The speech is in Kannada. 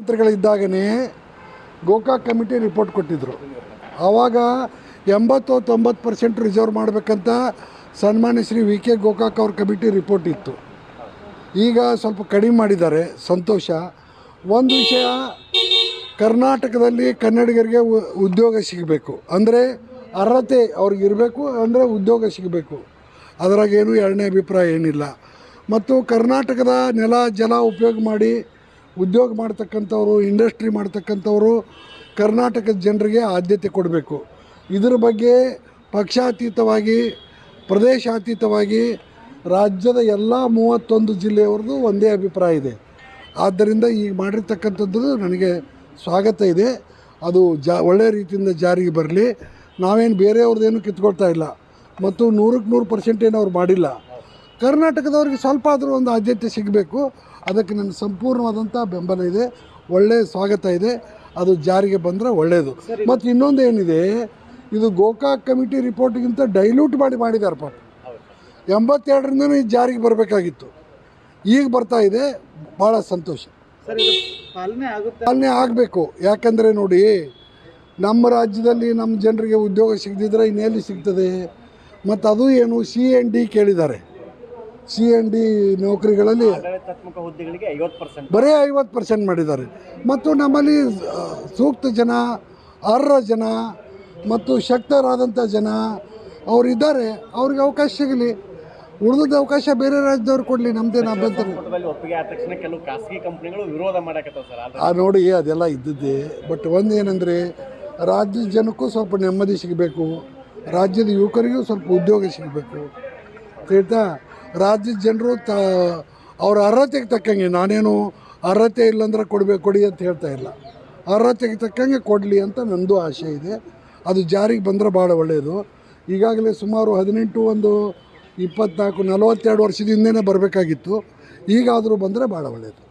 ಮಂತ್ರಿಗಳಿದ್ದಾಗನೇ ಗೋಕಾಕ್ ಕಮಿಟಿ ರಿಪೋರ್ಟ್ ಕೊಟ್ಟಿದ್ದರು ಆವಾಗ ಎಂಬತ್ತು ತೊಂಬತ್ತು ಪರ್ಸೆಂಟ್ ರಿಸರ್ವ್ ಮಾಡಬೇಕಂತ ಸನ್ಮಾನ್ಯ ಶ್ರೀ ವಿ ಕೆ ಗೋಕಾಕ್ ಅವ್ರ ಕಮಿಟಿ ರಿಪೋರ್ಟ್ ಇತ್ತು. ಈಗ ಸ್ವಲ್ಪ ಕಡಿಮೆ ಮಾಡಿದ್ದಾರೆ, ಸಂತೋಷ. ಒಂದು ವಿಷಯ, ಕರ್ನಾಟಕದಲ್ಲಿ ಕನ್ನಡಿಗರಿಗೆ ಉದ್ಯೋಗ ಸಿಗಬೇಕು. ಅಂದರೆ ಅರ್ಹತೆ ಅವ್ರಿಗೆ ಇರಬೇಕು, ಅಂದರೆ ಉದ್ಯೋಗ ಸಿಗಬೇಕು. ಅದರಾಗೇನು ಎರಡನೇ ಅಭಿಪ್ರಾಯ ಏನಿಲ್ಲ. ಮತ್ತು ಕರ್ನಾಟಕದ ನೆಲ, ಜಲ ಉಪಯೋಗ ಮಾಡಿ ಉದ್ಯೋಗ ಮಾಡ್ತಕ್ಕಂಥವ್ರು ಇಂಡಸ್ಟ್ರಿ ಮಾಡ್ತಕ್ಕಂಥವ್ರು ಕರ್ನಾಟಕದ ಜನರಿಗೆ ಆದ್ಯತೆ ಕೊಡಬೇಕು. ಇದರ ಬಗ್ಗೆ ಪಕ್ಷಾತೀತವಾಗಿ, ಪ್ರದೇಶಾತೀತವಾಗಿ ರಾಜ್ಯದ ಎಲ್ಲ ಮೂವತ್ತೊಂದು ಜಿಲ್ಲೆಯವ್ರದ್ದು ಒಂದೇ ಅಭಿಪ್ರಾಯ ಇದೆ. ಆದ್ದರಿಂದ ಈಗ ಮಾಡಿರ್ತಕ್ಕಂಥದ್ದು ನನಗೆ ಸ್ವಾಗತ ಇದೆ. ಅದು ಜಾ ಒಳ್ಳೆಯ ರೀತಿಯಿಂದ ಜಾರಿಗೆ ಬರಲಿ. ನಾವೇನು ಬೇರೆಯವ್ರದ್ದೇನು ಕಿತ್ಕೊಳ್ತಾ ಇಲ್ಲ. ಮತ್ತು ನೂರಕ್ಕೆ ನೂರು ಪರ್ಸೆಂಟ್ ಏನು ಅವ್ರು ಮಾಡಿಲ್ಲ. ಕರ್ನಾಟಕದವ್ರಿಗೆ ಸ್ವಲ್ಪ ಆದರೂ ಒಂದು ಆದ್ಯತೆ ಸಿಗಬೇಕು. ಅದಕ್ಕೆ ನನ್ನ ಸಂಪೂರ್ಣವಾದಂಥ ಬೆಂಬಲ ಇದೆ. ಒಳ್ಳೆಯ ಸ್ವಾಗತ ಇದೆ. ಅದು ಜಾರಿಗೆ ಬಂದರೆ ಒಳ್ಳೆಯದು ಮತ್ತು ಇನ್ನೊಂದು ಏನಿದೆ ಇದು ಗೋಕಾಕ್ ಕಮಿಟಿ ರಿಪೋರ್ಟ್ಗಿಂತ ಡೈಲ್ಯೂಟ್ ಮಾಡಿ ಮಾಡಿದಾರಪ್ಪ ಎಂಬತ್ತೆರಡರಿಂದ ಎಂಬತ್ತೆರಡರಿಂದನೂ ಇದು ಜಾರಿಗೆ ಬರಬೇಕಾಗಿತ್ತು. ಈಗ ಬರ್ತಾ ಇದೆ. ಭಾಳ ಸಂತೋಷ. ಪಾಲನೆ ಆಗಬೇಕು. ಯಾಕಂದರೆ ನೋಡಿ ನಮ್ಮ ರಾಜ್ಯದಲ್ಲಿ ನಮ್ಮ ಜನರಿಗೆ ಉದ್ಯೋಗ ಸಿಗದಿದ್ರೆ ಇನ್ನೆಲ್ಲಿ ಸಿಗ್ತದೆ? ಮತ್ತು ಅದು ಏನು ಸಿ ಎನ್ ಡಿ ಕೇಳಿದ್ದಾರೆ. ಸಿ ಎನ್ ಡಿ ನೌಕರಿಗಳಲ್ಲಿ ಹುದ್ದೆಗಳಿಗೆ ಐವತ್ತು ಪರ್ಸೆಂಟ್ ಬರೀ ಐವತ್ತು ಪರ್ಸೆಂಟ್ ಮಾಡಿದ್ದಾರೆ. ಮತ್ತು ನಮ್ಮಲ್ಲಿ ಸೂಕ್ತ ಜನ ಅರ್ಹ ಜನ ಮತ್ತು ಶಕ್ತರಾದಂಥ ಜನ ಅವರಿದ್ದಾರೆ. ಅವ್ರಿಗೆ ಅವಕಾಶ ಸಿಗಲಿ. ಉಳಿದ ಅವಕಾಶ ಬೇರೆ ರಾಜ್ಯದವ್ರು ಕೊಡಲಿ ನಮ್ದೇನು ಅಭ್ಯಂತರ ಒಪ್ಪಿಗೆ ಆದ ತಕ್ಷಣ ಕೆಲವು ಖಾಸಗಿ ಕಂಪನಿಗಳು ವಿರೋಧ ಮಾಡಕತ್ತಾವ ಸರ್. ಆ ನೋಡಿ ಅದೆಲ್ಲ ಇದ್ದದ್ದೇ. ಬಟ್ ಒಂದು ಏನಂದರೆ ರಾಜ್ಯದ ಜನಕ್ಕೂ ಸ್ವಲ್ಪ ನೆಮ್ಮದಿ ಸಿಗಬೇಕು. ರಾಜ್ಯದ ಯುವಕರಿಗೂ ಸ್ವಲ್ಪ ಉದ್ಯೋಗ ಸಿಗಬೇಕು. ತಿಳಿತಾ ರಾಜ್ಯದ ಜನರು ತ, ಅವ್ರ ಅರ್ಹತೆಗೆ ತಕ್ಕಂಗೆ, ನಾನೇನು ಅರ್ಹತೆ ಇಲ್ಲಾಂದ್ರೆ ಕೊಡಬೇಕು ಕೊಡಿ ಅಂತ ಹೇಳ್ತಾ ಇಲ್ಲ. ಅರ್ಹತೆಗೆ ತಕ್ಕಂಗೆ ಕೊಡಲಿ ಅಂತ ನನ್ನದು ಆಸೆ ಇದೆ. ಅದು ಜಾರಿಗೆ ಬಂದರೆ ಭಾಳ ಒಳ್ಳೆಯದು ಈಗಾಗಲೇ ಸುಮಾರು ಹದಿನೆಂಟು ಒಂದು ಇಪ್ಪತ್ನಾಲ್ಕು ನಲವತ್ತೆರಡು ವರ್ಷದ ಹಿಂದೆನೇ ಬರಬೇಕಾಗಿತ್ತು. ಈಗಾದರೂ ಬಂದರೆ ಭಾಳ ಒಳ್ಳೆಯದು